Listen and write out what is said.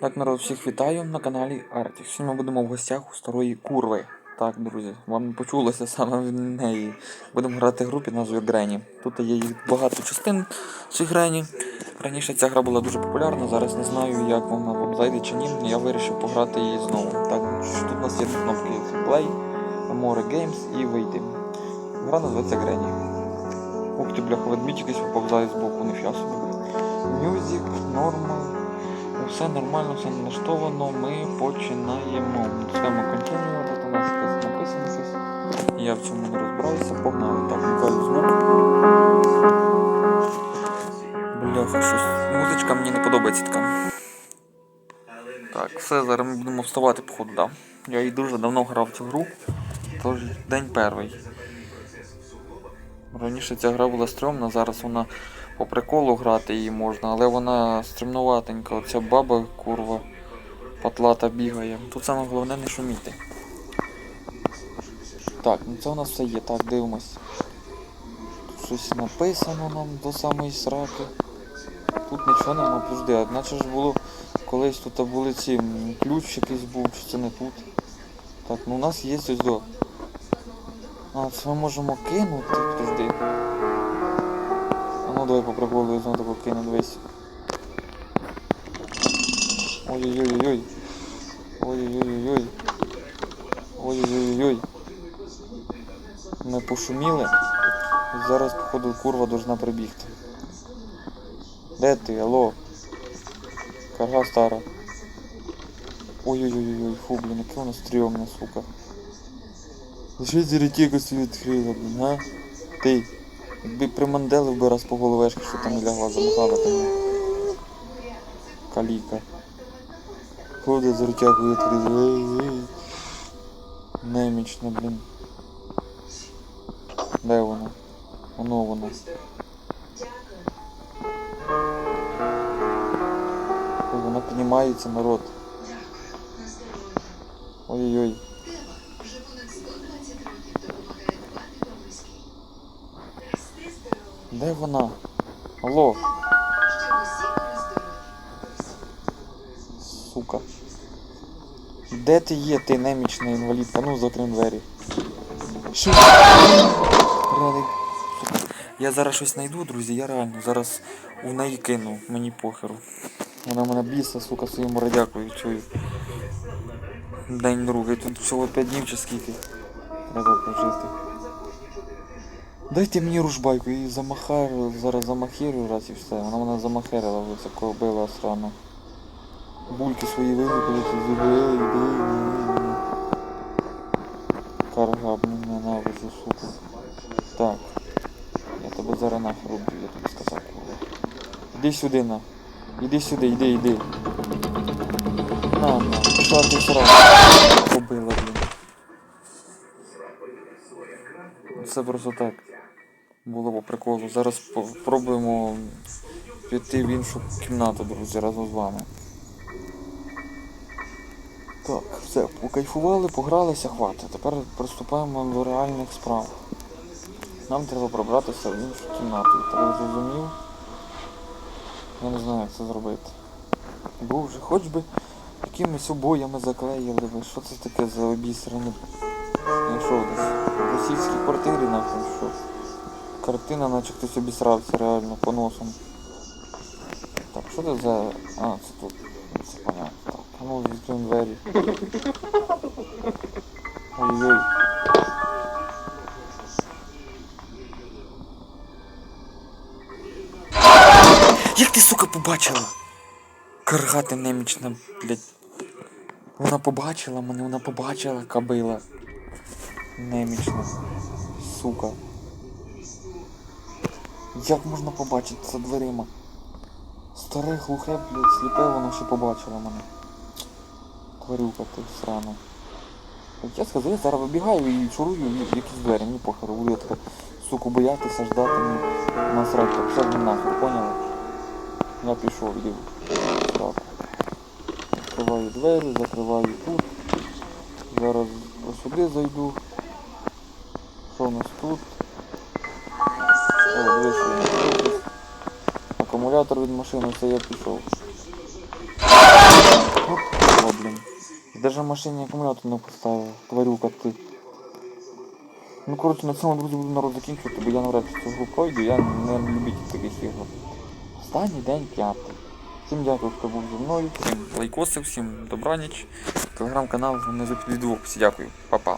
Так, народ, всіх вітаю на каналі Артік. Сьогодні ми будемо в гостях у старої курви. Так, друзі, вам почулося саме в неї. Будемо грати в групі назвою Грені. Тут є багато частин цій Грені. Раніше ця гра була дуже популярна, зараз не знаю, як вона вам зайде чи ні. Я вирішив пограти її знову. Так, тут у нас є кнопки Play, More Games і Вийти. Гра називається Грені. Ух ти, бляха, ведмідь якийсь поповзає з боку, ніфіга собі. Music, Normal. Все нормально, все налаштовано, ми починаємо. Натискаємо Continue, тут у нас якось написано щось. Я в цьому не розбираюся, погнали. Так, вмикаю звук. Бляха, щось. Музичка мені не подобається така. Так, все, зараз ми будемо вставати, походу, да. Я і дуже давно грав в цю гру. Тож день перший. Раніше ця гра була стрьомна, зараз вона по приколу грати її можна, але вона стремнуватенька. Оця баба курва патлата бігає. Тут саме головне не шуміти. Так, ну це у нас все є. Так, дивимось. Тут щось написано нам до самої сраки. Тут нічого нема, подожди, а наче ж було колись тут були ці ключ якийсь був, чи це не тут. Так, ну у нас є ось до. А, це ми можемо кинути, подожди. Давай по приколу я знову кину, дивись. Ой-ой-ой-ой. Ой-ой-ой-ой. Ой-ой-ой-ой. Ми пошуміли. Зараз, походу, курва должна прибігти. Де ти, алло? Карга стара. Ой-ой-ой-ой, фу, блін, яке воно стрьомне, сука. Лише зірітіку свою відкрила, блін, а? Ти. Якби приманделив би раз по головешки, що там лягла, замахала там. Каліка. Ходить з рутякою ей. Немічно, блін. Де? Воно вона. Ой, Вона піднімається, народ. Де вона? Алло, сука. Де ти є, ти немічна інвалідка? Ну, закрив двері. Я зараз щось знайду, друзі, я реально зараз у неї кину, мені похеру. Вона мене біса, сука, своєму радякою чую. День другий, тут всього 5 днів чи скільки. Треба пожити. Дайте мені ружбайку і замахаю, зараз замахірю раз і все. Вона мене замахерила, ось такого била срано. Бульки свої вилупили, ці зуби, ей, ей, ей, ей. Карга, блін, ненавиджу, сука. Так. Я тебе зараз нахер уб'ю, я тобі сказав. Іди сюди, на. Іди сюди, іди, іди. На, на, пішла ти сразу. Це просто так. Було по приколу. Зараз спробуємо піти в іншу кімнату, друзі, разом з вами. Так, все, покайфували, погралися, хватить. Тепер приступаємо до реальних справ. Нам треба пробратися в іншу кімнату. Ти зрозумів? Я не знаю, як це зробити. Боже, хоч би якимись обоями заклеїли би. Що це таке за обісрані? Я що десь? В російській квартирі нахуй що? Картина, наче хтось обісрався реально по носам. Так, що це за. А, це тут. Це понятно. Так, ну відкриємо двері. Ой-ой. Як ти, сука, побачила? Каргати немічна, блядь. Вона побачила мене, вона побачила кабила. Немічна. Сука. Як можна побачити за дверима? Старе глухе, блядь, сліпе, воно ще побачило мене. Тварюка ти срана. Я сказав, я зараз вибігаю і чурую якісь двері, мені похеру, буду я суку, боятися, ждати, мені насрать, так все блін, нахуй, поняли? Я пішов, іди. Так. Закриваю двері, закриваю тут. Зараз сюди зайду. Що у нас тут? О, дивись. Акумулятор від машини, це я пішов. Даже в машині акумулятор не поставив. Тварюка ти. Ну коротше, на цьому друзі буду народ закінчувати, бо я навряд чи цю гру пройду, я не любитель таких ігор. Останній день п'ятий. Всім дякую, хто був зі мною, всім лайкоси, всім добраніч. Телеграм-канал внизу під відео. Всі дякую, па-па.